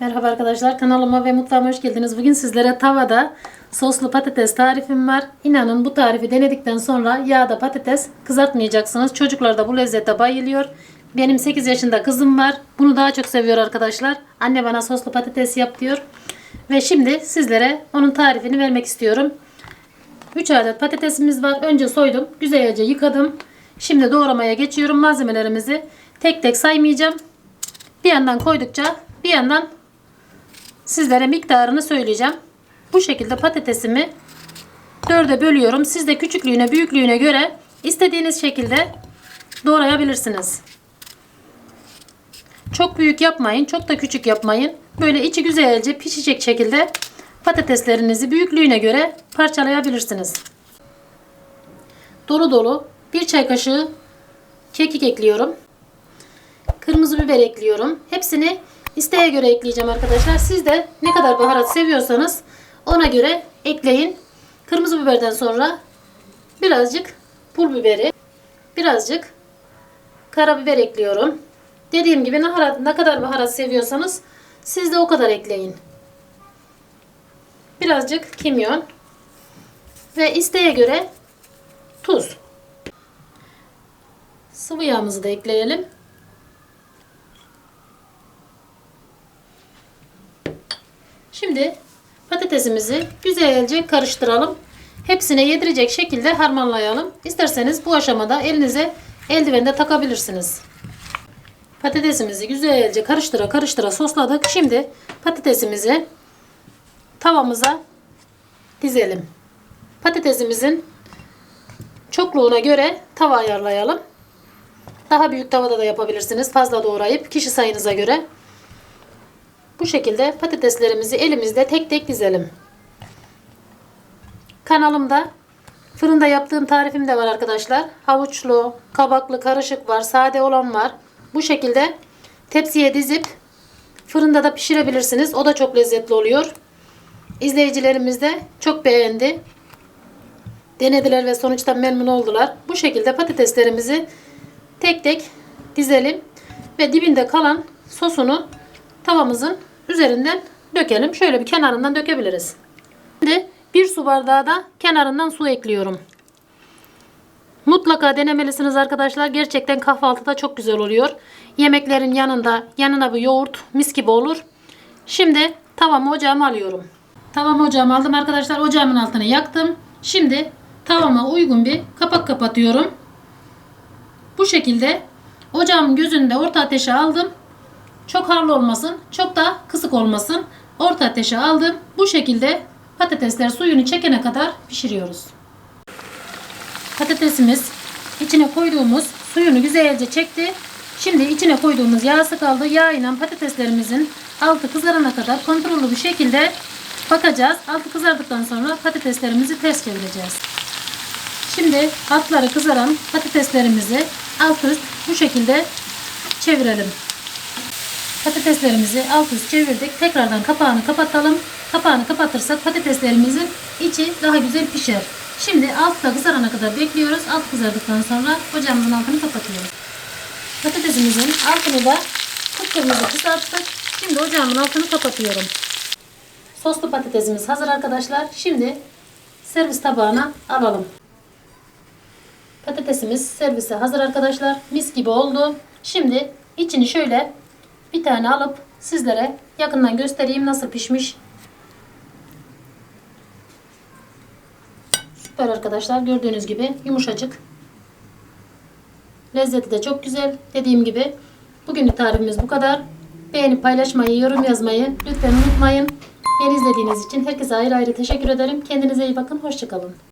Merhaba arkadaşlar kanalıma ve mutfağıma hoş geldiniz. Bugün sizlere tavada soslu patates tarifim var. İnanın bu tarifi denedikten sonra yağda patates kızartmayacaksınız. Çocuklar da bu lezzete bayılıyor. Benim 8 yaşında kızım var. Bunu daha çok seviyor arkadaşlar. Anne bana soslu patates yap diyor. Ve şimdi sizlere onun tarifini vermek istiyorum. 3 adet patatesimiz var. Önce soydum. Güzelce yıkadım. Şimdi doğramaya geçiyorum. Malzemelerimizi tek tek saymayacağım. Bir yandan koydukça bir yandan sizlere miktarını söyleyeceğim. Bu şekilde patatesimi dörde bölüyorum. Siz de küçüklüğüne büyüklüğüne göre istediğiniz şekilde doğrayabilirsiniz. Çok büyük yapmayın. Çok da küçük yapmayın. Böyle içi güzelce pişecek şekilde patateslerinizi büyüklüğüne göre parçalayabilirsiniz. Dolu dolu bir çay kaşığı kekik ekliyorum. Kırmızı biber ekliyorum. Hepsini isteğe göre ekleyeceğim arkadaşlar. Siz de ne kadar baharat seviyorsanız ona göre ekleyin. Kırmızı biberden sonra birazcık pul biberi, birazcık karabiber ekliyorum. Dediğim gibi ne ne kadar baharat seviyorsanız siz de o kadar ekleyin. Birazcık kimyon ve isteğe göre tuz. Sıvı yağımızı da ekleyelim. Şimdi patatesimizi güzelce karıştıralım. Hepsine yedirecek şekilde harmanlayalım. İsterseniz bu aşamada elinize eldiven de takabilirsiniz. Patatesimizi güzelce karıştıra karıştıra sosladık. Şimdi patatesimizi tavamıza dizelim. Patatesimizin çokluğuna göre tava ayarlayalım. Daha büyük tavada da yapabilirsiniz. Fazla doğrayıp kişi sayınıza göre. Bu şekilde patateslerimizi elimizde tek tek dizelim. Kanalımda fırında yaptığım tarifim de var arkadaşlar. Havuçlu, kabaklı, karışık var, sade olan var. Bu şekilde tepsiye dizip fırında da pişirebilirsiniz. O da çok lezzetli oluyor. İzleyicilerimiz de çok beğendi. Denediler ve sonuçta memnun oldular. Bu şekilde patateslerimizi tek tek dizelim ve dibinde kalan sosunu tavamızın üzerinden dökelim. Şöyle bir kenarından dökebiliriz. Şimdi bir su bardağı da kenarından su ekliyorum. Mutlaka denemelisiniz arkadaşlar. Gerçekten kahvaltıda çok güzel oluyor. Yemeklerin yanında yanına bir yoğurt mis gibi olur. Şimdi tavamı ocağıma alıyorum. Tavamı ocağıma aldım arkadaşlar. Ocağımın altını yaktım. Şimdi tavama uygun bir kapak kapatıyorum. Bu şekilde ocağımın gözünde orta ateşe aldım. Çok harlı olmasın, çok da kısık olmasın. Orta ateşe aldım. Bu şekilde patatesler suyunu çekene kadar pişiriyoruz. Patatesimiz içine koyduğumuz suyunu güzelce çekti. Şimdi içine koyduğumuz yağsı kaldı. Yağ ile patateslerimizin altı kızarana kadar kontrollü bir şekilde bakacağız. Altı kızardıktan sonra patateslerimizi ters çevireceğiz. Şimdi altları kızaran patateslerimizi alt üst bu şekilde çevirelim. Patateslerimizi alt üst çevirdik. Tekrardan kapağını kapatalım. Kapağını kapatırsak patateslerimizin içi daha güzel pişer. Şimdi altta kızarana kadar bekliyoruz. Alt kızardıktan sonra ocağımızın altını kapatıyoruz. Patatesimizin altını da kıpkırmızı kızarttık. Şimdi ocağımın altını kapatıyorum. Soslu patatesimiz hazır arkadaşlar. Şimdi servis tabağına alalım. Patatesimiz servise hazır arkadaşlar. Mis gibi oldu. Şimdi içini şöyle bir tane alıp sizlere yakından göstereyim nasıl pişmiş. Süper arkadaşlar. Gördüğünüz gibi yumuşacık. Lezzeti de çok güzel. Dediğim gibi bugünlük tarifimiz bu kadar. Beğenip paylaşmayı, yorum yazmayı lütfen unutmayın. Beni izlediğiniz için herkese ayrı ayrı teşekkür ederim. Kendinize iyi bakın. Hoşçakalın.